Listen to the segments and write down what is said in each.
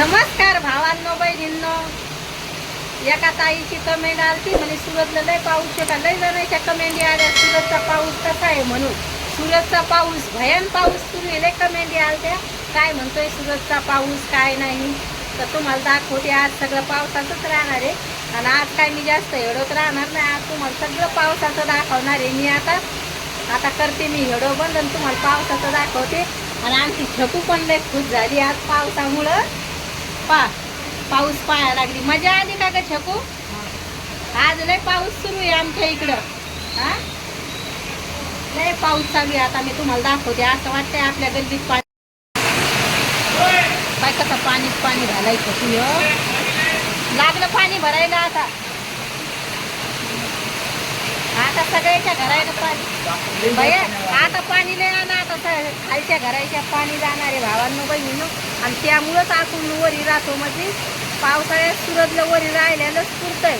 नमस्कार भावांनो बहिणींनो. एका ताईची कमेंट आलती म्हणे सुरतला लय पाऊस आहे का? लय जणांच्या कमेंटी आल्या सुरतचा पाऊस कसा आहे? म्हणून सुरतचा पाऊस भयान पाऊस तुम्ही लय कमेंटी आलत्या. काय म्हणतोय सुरतचा पाऊस काय नाही. तर तुम्हाला दाखवते आज सगळं पावसाचंच राहणार आहे. आणि आज काय मी जास्त हेडत राहणार नाही. आज तुम्हाला सगळं पावसाचं दाखवणार आहे मी आता. आता करते मी हेडो बंद आणि तुम्हाला पावसाचं दाखवते. आणि आमची छकू पण लय खुश झाली आज पावसामुळं. पा पाऊस पाहायला लागली. मजा आली का ग छकू? आज लय पाऊस सुरू आहे आमच्या इकडं. हा? लय पाऊस चालू आहे आता मी तुम्हाला दाखवते. असं वाटतंय आपल्या गल्लीत पाणी काय कसं पाणीच पाणी घालायचं तू हो? लागलं पाणी भरायला आता आता सगळ्याच्या घरायला पाणी. भैया आता पाणी नाही आणा आता तर खालच्या घराच्या पाणी जाणारे भावांनो बहिणीनो. आणि त्यामुळंच आपण वरी राहतो म्हणजे पावसाळ्यात सुरतलं वरी राहिल्यानंच पुरतंय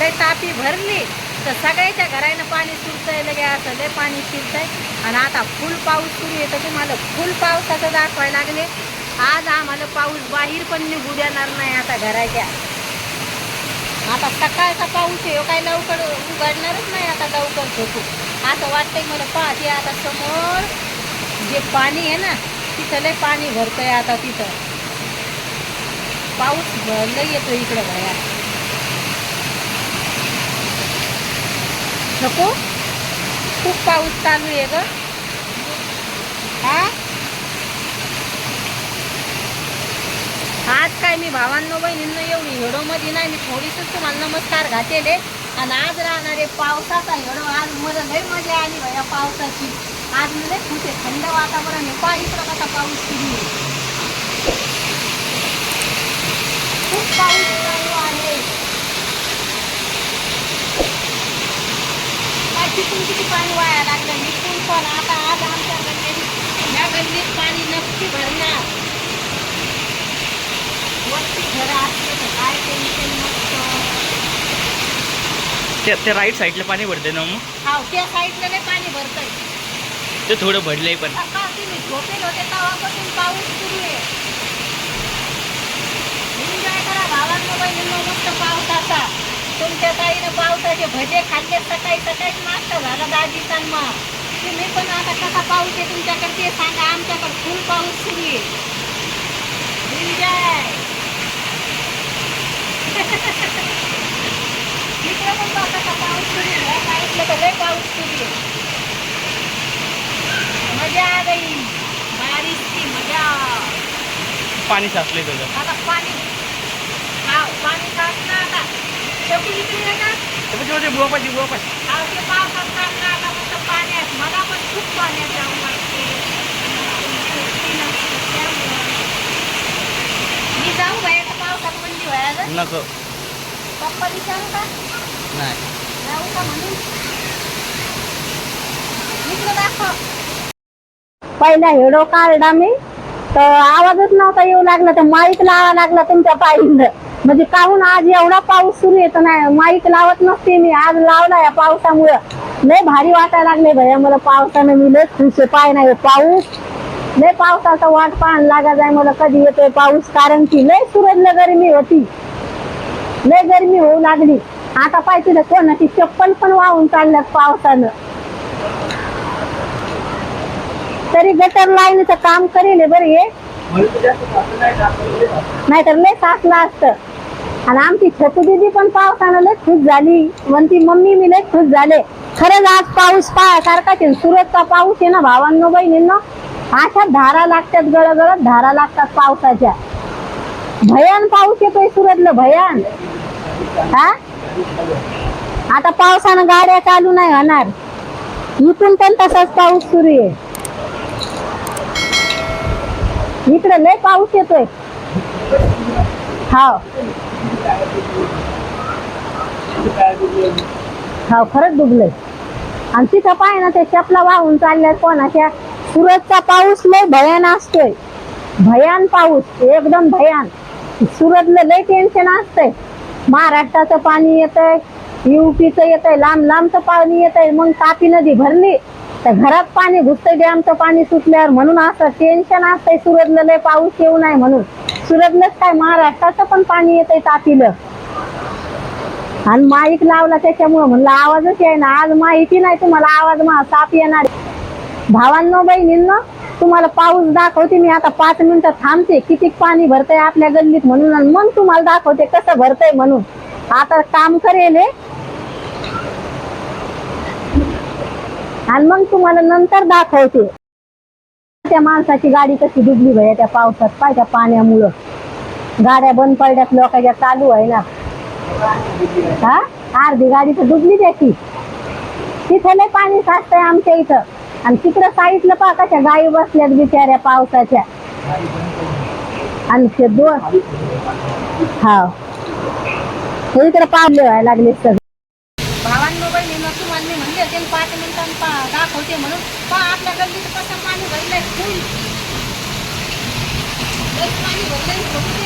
लय तापी भरली तर सगळ्याच्या घरानं पाणी सुरतंय लगे असं लय पाणी शिरतंय. आणि आता फुल पाऊस सुरू येतं तुम्हाला फुल पावसाचं दाखवायला लागले. आज आम्हाला पाऊस बाहेर पण निघू देणार नाही आता घराच्या. आता सकाळचा पाऊस आहे हो, काय लवकर उघडणारच नाही आता लवकर झोपू. असं वाटतंय मला पाहते आता समोर जे पाणी आहे ना तिथं लय पाणी भरतंय आता तिथं. पाऊस लय येतो इकडं भया नको? खूप पाऊस चालू आहे ग. हा? आज काय मी भावांनो बहिणींनो एवढी हिडोमध्ये नाही मी थोडीशीच तुम्हाला नमस्कार घातेले आणि आज राहणारे पावसाचा हिडो आज मला लय मजा आली भया पावसाची. आज मी लय खुश आहे थंड वातावरण आहे पहा कसा पाऊस सुरू आहे. खूप पाऊस चालू आहे. काय किती पाणी वाया लागलं निघून पण आता आज आमच्याकडे गल्लीत या गल्लीत पाणी नक्की भरणार वरती घरं असले तर काय टेन्शन नसतं ते ते राईट साईडला पाणी भरते ना मग? हाव त्या साईडला नाही पाणी भरतंय. ते थोडं भरलंय पण. सकाळी मी झोपेल होते तेव्हापासून पाऊस सुरू आहे. एन्जॉय करा भावांनो बहिणींनो मस्त पावसाचा तुमच्या ताईनं पावसाचे भजे खाल्ले सकाळी सकाळीच नाश्ता झाला दाजीचा मग. तुम्ही पण आता कसा पाऊस आहे तुमच्याकडे ते सांगा आमच्याकडे फुल पाऊस सुरू आहे. एन्जॉय पण साचलंय तुझं आता पाणी पाणी साचलं आता शेवटी इकडे आहे ना ते बुवा पाहिजे बुवा पाहिजे. हा, ते पावसात साचलं आता फक्त पाण्यात मला पण खूप पाण्यात जावं लागते त्यामुळं. मी जाऊ. बाहेर का पावसात बंदी व्हायला नको. पप्पा विचारू का नाही का म्हणून दाखव पहिला हिडो काढला मी. तर आवाजच नव्हता येऊ लागला तर माईक लावा लागला तुमच्या पायीनं म्हणजे काहून आज एवढा पाऊस सुरू येतो नाही माईक लावत नसते मी. आज लावला या पावसामुळं. लय भारी वाटायला लागले भैया मला पावसानं. मी लय खुश पाय नाही पाऊस. लय पावसाचा वाट पाहायला लागा जाय मला. कधी येतोय पाऊस? कारण की लय सुरतला गरमी होती. लय गरमी होऊ लागली. आता पाहिजे ना कोणाची चप्पल पण वाहून चालल्यात पावसानं. तरी गटर लाईनचं काम करेल बरं हे. नाहीतर लय साचलं असतं. आणि आमची छकू दिदी पण पावसानं लय खुश झाली. म्हणती मम्मी मी लय खुश झाले. खरंच आज पाऊस पायासारखाच आहे. सुरतचा पाऊस आहे ना भावांनो बहिणींनो? अशा धारा लागतात गळगळत धारा लागतात पावसाच्या. भयान पाऊस येतोय सुरतलं भयान. हा? आता पावसानं गाड्या चालू नाही होणार. इथून पण तसाच पाऊस सुरू आहे. इकडे लय पाऊस येतोय. हाव. हाव खरंच डुबलंय आणि तिथं पाय ना ते चपला वाहून चालल्यात कोणाच्या? सुरतचा पाऊस लय भयान असतोय. भयान पाऊस एकदम भयान. सुरतलं लय टेन्शन असतंय. महाराष्ट्राचं पाणी येतंय युपीचं येतंय लांब लांबचं पाणी येतंय मग तापी नदी भरली. तर घरात पाणी घुसतंय डॅमचं पाणी सुटल्यावर म्हणून असं टेन्शन असतंय सुरतलं लय पाऊस येऊ नये म्हणून. सुरतलंच काय महाराष्ट्राचं पण पाणी येतंय तापीलं. आणि माईक लावला त्याच्यामुळं म्हणलं आवाजच आहे ना आज माहिती नाही तुम्हाला आवाज मा साप येणार भावांनो बहिणींना तुम्हाला पाऊस दाखवते मी आता पाच मिनिटं थांबते. किती पाणी भरतंय आपल्या गल्लीत म्हणून आणि मग तुम्हाला दाखवते कसं भरतंय म्हणून. आता काम करेल आणि मग तुम्हाला नंतर दाखवते. त्या माणसाची गाडी कशी डुबली भैया त्या पावसात पाय त्या पाण्यामुळं. गाड्या बंद पडल्यात लोकांच्या चालू आहे ना. हा? अर्धी गाडी तर डुबली त्याची. तिथे लय पाणी साचतंय आमच्या इथं. आणि तिकडं साईडला पहा कशा गायी बसल्यात बिचाऱ्या पावसाच्या. आणि ते दोन. हा इकडे पावले व्हायला लागले सगळे. भावांनो बहिणीनं तुम्हाला मी म्हणले होते पाच मिनिटांनी पा दाखवते म्हणून. पा आपल्या गल्लीत कसं पाणी भरलंय फुल. पाणी भरलंय बघू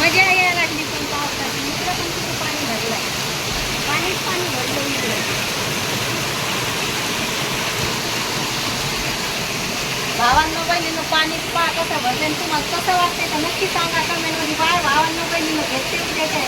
मजा यायला लागली पण पावसाची. इकडं पण पाणीच पाणी भरलं इकडे भावांनो बहिणीनं पाणी पा कसं भरलं आणि तुम्हाला कसं वाटतंय तर नक्की सांगा कमेंटमध्ये बाळ भावांनो बहिणीनं भेटते उद्याच्या